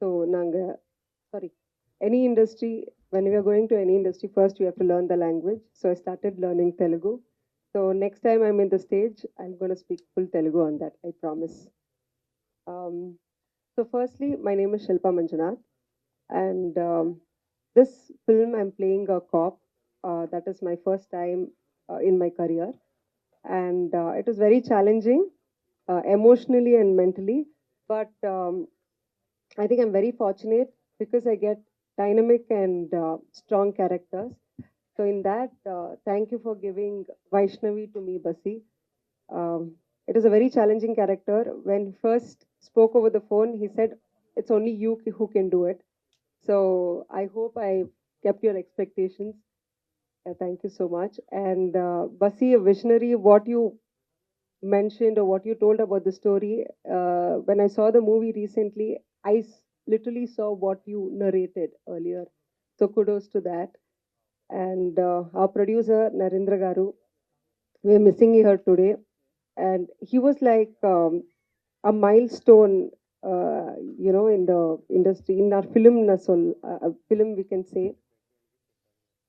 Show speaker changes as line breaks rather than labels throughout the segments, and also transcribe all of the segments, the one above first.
So, Nanga, sorry, any industry, when we are going to any industry, first you have to learn the language. So, I started learning Telugu. So, next time I'm in the stage, I'm going to speak full Telugu on that, I promise. Um, so, firstly, my name is Shilpa Manjunath, and um, this film I'm playing a cop. Uh, that is my first time uh, in my career, and uh, it was very challenging, emotionally and mentally. But um, I think I'm very fortunate because I get dynamic and uh, strong characters. So in that, uh, thank you for giving Vaishnavi to me, Basi. Um, it is a very challenging character. When he first spoke over the phone, he said, "It's only you who can do it." So I hope I kept your expectations. Uh, thank you so much. And uh, Basi, a visionary, what you mentioned or what you told about the story, uh, when I saw the movie recently, I literally saw what you narrated earlier. So kudos to that. And uh, our producer, Narendra Garu, we're missing her today. And he was like um, a milestone, uh, you know, in the industry, in our film, nasol, uh, film, we can say.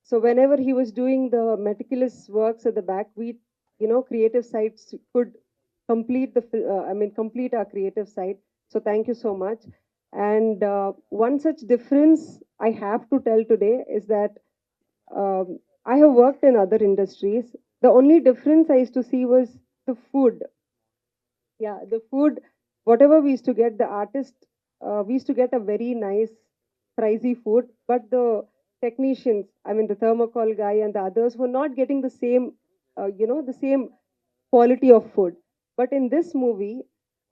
So whenever he was doing the meticulous works at the back, we, you know, creative sites could complete the, uh, I mean, complete our creative side. So thank you so much. And uh, one such difference I have to tell today is that um, I have worked in other industries. The only difference I used to see was the food. Yeah, the food, whatever we used to get, the artist, uh, we used to get a very nice, pricey food, but the technicians, I mean, the thermocol guy and the others were not getting the same, uh, you know, the same quality of food. But in this movie,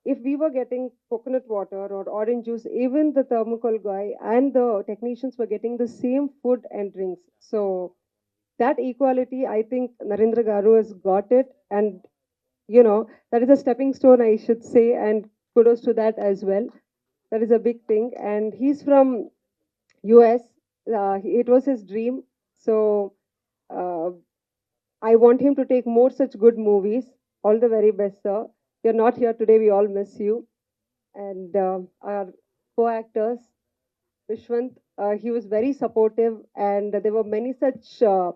if we were getting coconut water or orange juice, even the thermocol guy and the technicians were getting the same food and drinks. So that equality, I think Narendra Garu has got it, and you know that is a stepping stone, I should say, and kudos to that as well. That is a big thing, and he's from US. Uh, it was his dream, so uh, I want him to take more such good movies. All the very best, sir. You're not here today. We all miss you. And uh, our co-actors, Vishwant, uh, he was very supportive, and there were many such uh,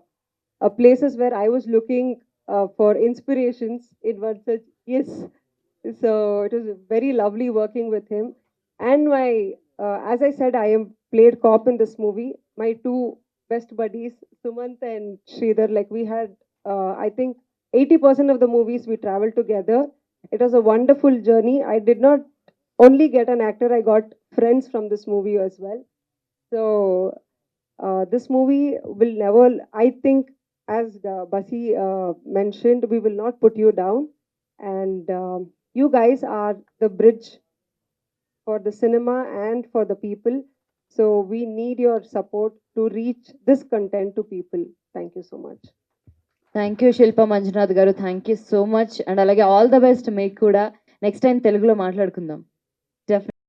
uh, places where I was looking uh, for inspirations in one such. Yes, so it was very lovely working with him. And my, uh, as I said, I am played cop in this movie. My two best buddies, Sumant and Sridhar, like we had, I think, 80% of the movies we traveled together. It was a wonderful journey. I did not only get an actor, I got friends from this movie as well. So uh, this movie will never, I think, as the Basi uh, mentioned, we will not put you down. And um, you guys are the bridge for the cinema and for the people. So we need your support to reach this content to people. Thank you so much.
Thank you Shilpa Manjunath garu thank you so much and అలాగే all the best మీకు కూడా next time తెలుగులో మాట్లాడుకుందాం definite